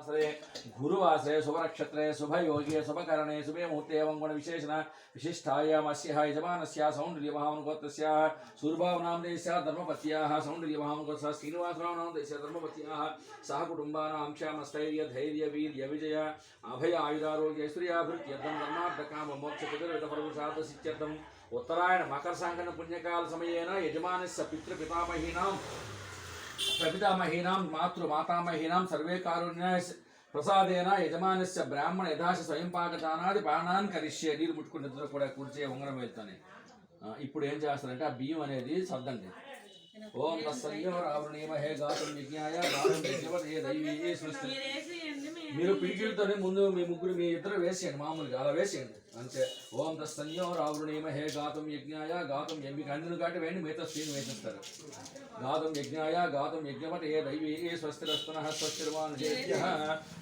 वासरे गुरुवासरे शुभनक्षत्रे शुभयोगे शुभकरणे शुभे मुहूर्ते एवं गुणविशेषण विशिष्टायामस्यः यजमानस्य सौण्डर्यमहानुगोत्रस्य सूर्भावनामदेशस्य धर्मपत्याः सौण्डर्यमहानुगोत्रस्य श्रीनिवासरावनामदेशस्य धर्मपत्याः सह कुटुम्बानां क्षमस्थैर्य धैर्य वीर्य विजय अभय आयुरारोग्य श्रियाभृत्यर्थं धर्मार्थकाम मोक्षचतुर्विधपरपुरुषार्थसित्यर्थम् उत्तरायण मकर संक्रांति पुण्यकाल समयेन यजमानस्य पितृपितामहीनां ప్రపితామహీనాం మాతృ మాతామహీనాం సర్వే కారుణ్య ప్రసాదేన యజమానస్య బ్రాహ్మణ యథాశ స్వయం పాకదానాది బాణాన్ కరిష్యే. నీరు ముట్టుకున్నతో కూడా కూర్చే ఉంగరం వెళ్తాను ఇప్పుడు ఏం చేస్తారంటే ఆ బియ్యం అనేది సర్దండి ఓం తస్సయ్యో రావణీమహే గాతం విజ్ఞాయ గాతం విజ్ఞవదే దైవీ సృష్టి. మీరు పిడికిలతోనే ముందు మీ ముగ్గురు మీ ఇద్దరు వేసేయండి మామూలుగా అలా వేసేయండి. అంతే. ఓం తస్సన్యో రావణీమహే గాతం యజ్ఞాయ గాతం యజ్ఞ- మీకు అందిన కాబట్టి వేయండి మిగతా స్త్రీని వేసిస్తారు. గాతం యజ్ఞాయ గాతం యజ్ఞపతే దైవీ స్వస్తిరస్తున స్వస్తిర్వాన్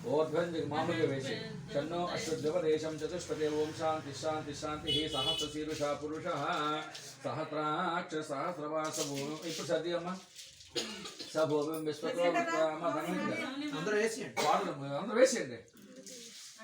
ఓర్ధ్వం మామూలుగా వేసి షన్నో అశ్వద్వదేశం చతుష్పదే ఓం శాంతి శాంతి శాంతి సహస్ర శీరుష పురుష. సహస్రాక్ష సహస్రవాసము. ఇప్పుడు సర్ది అమ్మ. సభూమి విశ్వతో అందరూ వేసేయండి పాటలు అందరూ వేసేయండి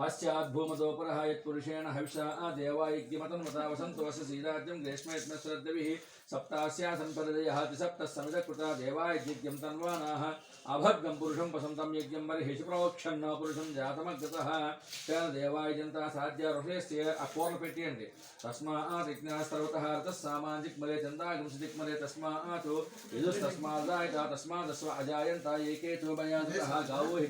पश्चाद्भूमतोपरः युषेण हविषा देवायज्ञमतन्मता वसन्तोऽस्य श्रीराज्यं ग्रेष्मयत्नश्रद्दभिः सप्तास्या सम्पदयः त्रिसप्तस्समिदकृता देवायज्ञं तन्वानाः अभद्गं पुरुषं वसंत यज्ञं बर्हिषु प्रोक्षन्नो पुरुषं जातमग्रतः तेन देवायजन्ता साध्या ऋषयस्य अपूर्णपेट्यन्ति तस्मात् यज्ञः सर्वतः रतः सामाजिक्मले तस्मा तस्मात् यदुस्तस्मादायता तस्मादस्व अजायन्ता मया गावो हि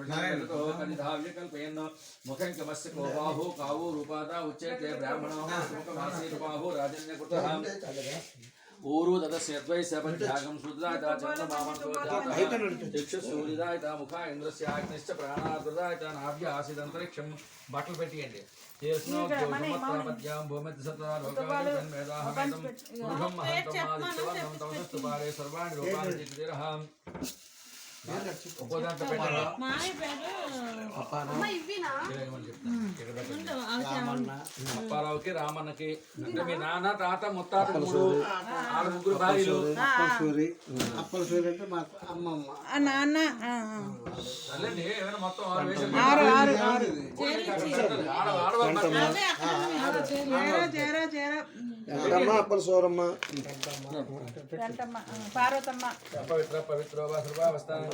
తస్మాత్ తస్మాత్ జాతా జావయः యత్ పురుషం తతో కనిధావ్య కల్పయన్ ముఖం కమస్య కో బాహు కావో రూపాదా ఉచ్యతే బ్రాహ్మణో ముఖమాసీ బాహు రాజన్యకృతः ఊరు తదస్య ద్వైస్య పంచాగం శుద్ధాయత చంద్రమామతో జాతः చక్షు సూర్యదాయత ముఖ ఇంద్రస్య అగ్నిశ్చ ప్రాణార్దాయత నాభ్య ఆసిదంతరిక్షం బట్టలు పెట్టియండి సర్వాణి రూపాన్ని అప్పారావుకి రామన్నకి. అంటే మీ నాన్న తాత ముత్తాత ఆరు ముగ్గురు భార్యలు. అప్పలసూరి అప్పలసూరి అంటే మా అమ్మమ్మ. ఆ నాన్న ఏమైనా మొత్తం ఆరు వెంటమ్మ ఆ, పార్వతమ్మ. పవిత్ర పవిత్రో వా సర్వావస్థానం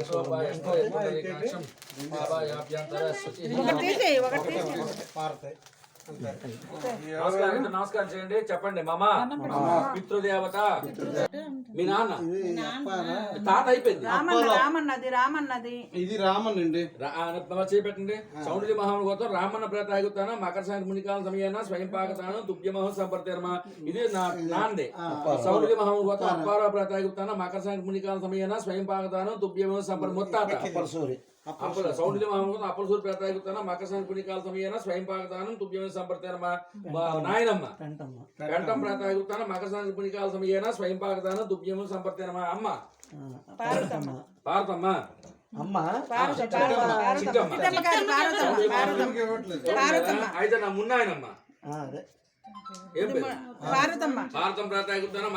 శోభాయంతో ఏకైకనాక్షం బాబాయాభ్యంతర శుచి ఒకటి తీసేయి ఒకటి తీసేయి పారతాయి అంతే నమస్కారం. నమస్కారం చేయండి. చెప్పండి మామ. పితృదేవత. మీ నాన్న. తాత అయిపోయింది. రామన్న రామన్నది రామన్నది. ఇది రామన్ అండి చేపెట్టండి. సౌందర్య మహాముని గోత్రం రామన్న ప్రతాగుతాను మకర సంక్రాంతి మునికాల సమయాన స్వయం పాకతాను దుభ్యమహం సంపర్తర్మ. ఇది నాంది సౌందర్య మహాముని గోత్రం అప్పార ప్రతాగుతాను మకర సంక్రాంతి మునికాల సమయాన స్వయం పాకతాను దుభ్యమహం సంపర్ ముత్తాత. అప్పలసూరి అప్పల గోత్రం అప్పల సూర్య ప్రతాగుతాను సంక్రాంతి మునికాల సమయాన స్వయం పాకతాను దుభ్యమహం సంపర్తర్మ నాయనమ్మ. గంటం ప్రాతాగుతాను మకర సంక్రాంతి పుణికాల సమయాన స్వయం పాకతాను దుభ్యము సంపర్తనమా అమ్మ. పార్వతమ్మ. పార్వతమ్మ. అయితే నా మున్నాయనమ్మ. ఏం పార్వతమ్మ. భారతం ప్రాతాగుతాను